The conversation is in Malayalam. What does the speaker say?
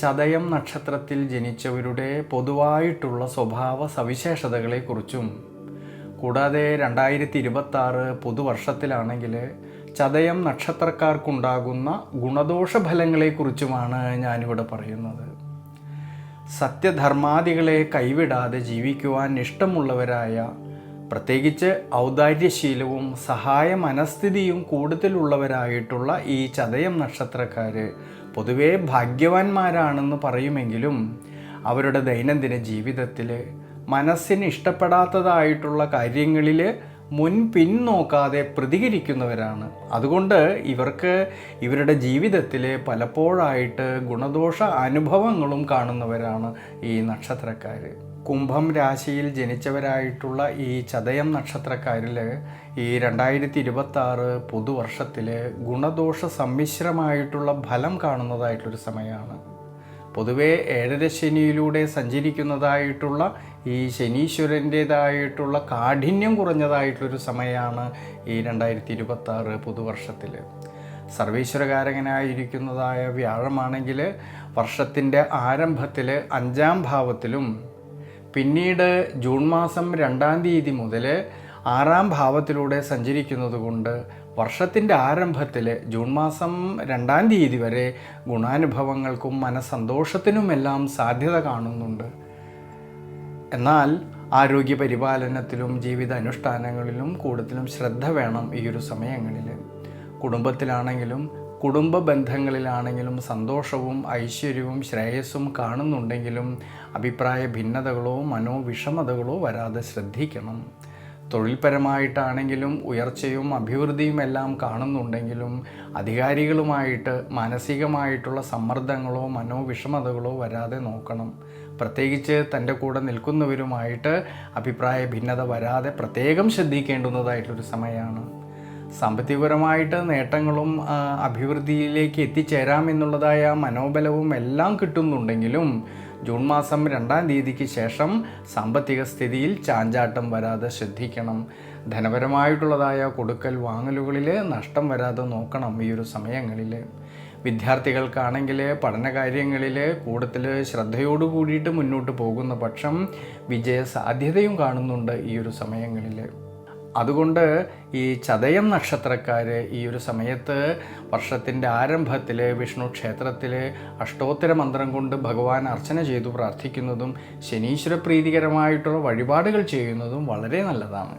ചതയം നക്ഷത്രത്തിൽ ജനിച്ചവരുടെ പൊതുവായിട്ടുള്ള സ്വഭാവ സവിശേഷതകളെക്കുറിച്ചും കൂടാതെ രണ്ടായിരത്തി ഇരുപത്തി ആറ് പുതുവർഷത്തിലാണെങ്കിൽ ചതയം നക്ഷത്രക്കാർക്കുണ്ടാകുന്ന ഗുണദോഷ ഫലങ്ങളെക്കുറിച്ചുമാണ് ഞാനിവിടെ പറയുന്നത്. സത്യധർമാദികളെ കൈവിടാതെ ജീവിക്കുവാൻ ഇഷ്ടമുള്ളവരായ പ്രത്യേകിച്ച് ഔദാര്യശീലവും സഹായ മനസ്ഥിതിയും കൂടുതലുള്ളവരായിട്ടുള്ള ഈ ചതയം നക്ഷത്രക്കാർ പൊതുവേ ഭാഗ്യവാന്മാരാണെന്ന് പറയുമെങ്കിലും അവരുടെ ദൈനംദിന ജീവിതത്തിൽ മനസ്സിന് ഇഷ്ടപ്പെടാത്തതായിട്ടുള്ള കാര്യങ്ങളിൽ മുൻ പിൻ നോക്കാതെ പ്രതികരിക്കുന്നവരാണ്. അതുകൊണ്ട് ഇവർക്ക് ഇവരുടെ ജീവിതത്തിൽ പലപ്പോഴായിട്ട് ഗുണദോഷ അനുഭവങ്ങളും കാണുന്നവരാണ് ഈ നക്ഷത്രക്കാർ കുംഭം രാശിയിൽ ജനിച്ചവരായിട്ടുള്ള ഈ ചതയം നക്ഷത്രക്കാരിൽ ഈ രണ്ടായിരത്തി ഇരുപത്തി ആറ് പുതുവർഷത്തിൽ ഗുണദോഷ സമ്മിശ്രമായിട്ടുള്ള ഫലം കാണുന്നതായിട്ടൊരു സമയമാണ് പൊതുവേ ഏഴര ശനിയിലൂടെ സഞ്ചരിക്കുന്നതായിട്ടുള്ള ഈ ശനീശ്വരന്റേതായിട്ടുള്ള കാഠിന്യം കുറഞ്ഞതായിട്ടൊരു സമയമാണ് ഈ രണ്ടായിരത്തി ഇരുപത്തി ആറ് പുതുവർഷത്തിൽ സർവീശ്വരകാരകനായിരിക്കുന്നതായ വ്യാഴമാണെങ്കിൽ വർഷത്തിന്റെ ആരംഭത്തിൽ അഞ്ചാം ഭാവത്തിലും പിന്നീട് ജൂൺ മാസം രണ്ടാം തീയതി മുതൽ ആറാം ഭാവത്തിലൂടെ സഞ്ചരിക്കുന്നത് കൊണ്ട് വർഷത്തിന്റെ ആരംഭത്തിൽ ജൂൺ മാസം രണ്ടാം തീയതി വരെ ഗുണാനുഭവങ്ങൾക്കും മനസ്സന്തോഷത്തിനുമെല്ലാം സാധ്യത കാണുന്നുണ്ട്. എന്നാൽ ആരോഗ്യ പരിപാലനത്തിലും ജീവിത അനുഷ്ഠാനങ്ങളിലും കൂടുതലും ശ്രദ്ധ വേണം ഈ ഒരു സമയങ്ങളിൽ. കുടുംബത്തിലാണെങ്കിലും കുടുംബ ബന്ധങ്ങളിലാണെങ്കിലും സന്തോഷവും ഐശ്വര്യവും ശ്രേയസ്സും കാണുന്നുണ്ടെങ്കിലും അഭിപ്രായ ഭിന്നതകളോ മനോവിഷമതകളോ വരാതെ ശ്രദ്ധിക്കണം. തൊഴിൽപരമായിട്ടാണെങ്കിലും ഉയർച്ചയും അഭിവൃദ്ധിയും എല്ലാം കാണുന്നുണ്ടെങ്കിലും അധികാരികളുമായിട്ട് മാനസികമായിട്ടുള്ള സമ്മർദ്ദങ്ങളോ മനോവിഷമതകളോ വരാതെ നോക്കണം. പ്രത്യേകിച്ച് തന്റെ കൂടെ നിൽക്കുന്നവരുമായിട്ട് അഭിപ്രായ ഭിന്നത വരാതെ പ്രത്യേകം ശ്രദ്ധിക്കേണ്ടുന്നതായിട്ടൊരു സമയമാണ്. സാമ്പത്തികപരമായിട്ട് നേട്ടങ്ങളും അഭിവൃദ്ധിയിലേക്ക് എത്തിച്ചേരാം എന്നുള്ളതായ മനോബലവും എല്ലാം കിട്ടുന്നുണ്ടെങ്കിലും ജൂൺ മാസം രണ്ടാം തീയതിക്ക് ശേഷം സാമ്പത്തിക സ്ഥിതിയിൽ ചാഞ്ചാട്ടം വരാതെ ശ്രദ്ധിക്കണം. ധനപരമായിട്ടുള്ളതായ കൊടുക്കൽ വാങ്ങലുകളിൽ നഷ്ടം വരാതെ നോക്കണം ഈ ഒരു സമയങ്ങളിൽ വിദ്യാർത്ഥികൾക്കാണെങ്കിൽ പഠനകാര്യങ്ങളിൽ കൂടുതൽ ശ്രദ്ധയോടു കൂടിയിട്ട് മുന്നോട്ട് പോകുന്ന പക്ഷം വിജയ സാധ്യതയും കാണുന്നുണ്ട് ഈ ഒരു സമയങ്ങളിൽ അതുകൊണ്ട് ഈ ചതയം നക്ഷത്രക്കാർ ഈ ഒരു സമയത്ത് വർഷത്തിന്റെ ആരംഭത്തിൽ വിഷ്ണു ക്ഷേത്രത്തിൽ അഷ്ടോത്തര മന്ത്രം കൊണ്ട് ഭഗവാൻ അർച്ചന ചെയ്തു പ്രാർത്ഥിക്കുന്നതും ശനീശ്വര പ്രീതികരമായിട്ടുള്ള വഴിപാടുകൾ ചെയ്യുന്നതും വളരെ നല്ലതാണ്.